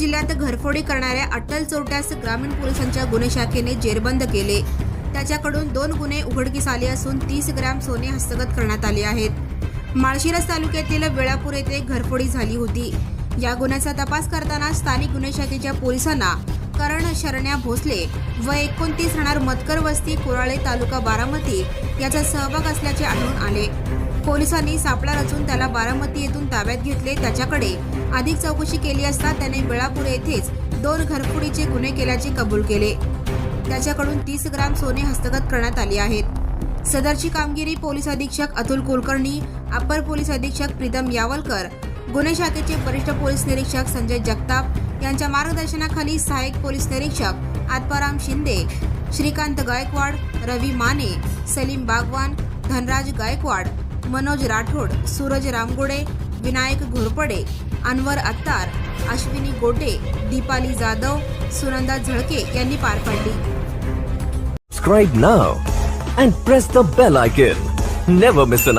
जिल्ह्यात घरफोडी करणाऱ्या अटल चोरट्यास ग्रामीण पोलिसांच्या गुन्हे शाखेने जेरबंद केले. त्याच्याकडून दोन गुन्हे उघडकीस आले असून तीस ग्रॅम सोने हस्तगत करण्यात आले आहेत. माळशिरस तालुक्यातील वेळापूर येथे घरफोडी झाली होती. या गुन्ह्याचा तपास करताना स्थानिक गुन्हे शाखेच्या पोलिसांना करण शरण्या भोसले व एकोणतीस राहणार मतकर वस्ती कुराळे तालुका बारामती याचा सहभाग असल्याचे आढळून आले. पोलिसांनी सापळा रचून त्याला बारामती येथून ताब्यात घेतले. त्याच्याकडे अधिक चौकशी केली असता त्याने बेळापूर येथेच दोन घरफोडीचे गुन्हे केल्याचे कबूल केले. त्याच्याकडून तीस ग्राम सोने हस्तगत करण्यात आले आहेत. सदरची कामगिरी पोलीस अधीक्षक अतुल कुलकर्णी अप्पर पोलीस अधीक्षक प्रीतम यावलकर गुन्हे शाखेचे वरिष्ठ पोलीस निरीक्षक संजय जगताप यांच्या मार्गदर्शनाखाली सहाय्यक पोलीस निरीक्षक आत्माराम शिंदे श्रीकांत गायकवाड रवी माने सलीम बागवान धनराज गायकवाड मनोज राठोड सूरज रामगोडे विनायक घोरपडे अनवर अत्तार अश्विनी गोटे दीपाली जाधव सुनंदा झळके यांनी पार पाडली Subscribe now and press the bell icon. Never miss.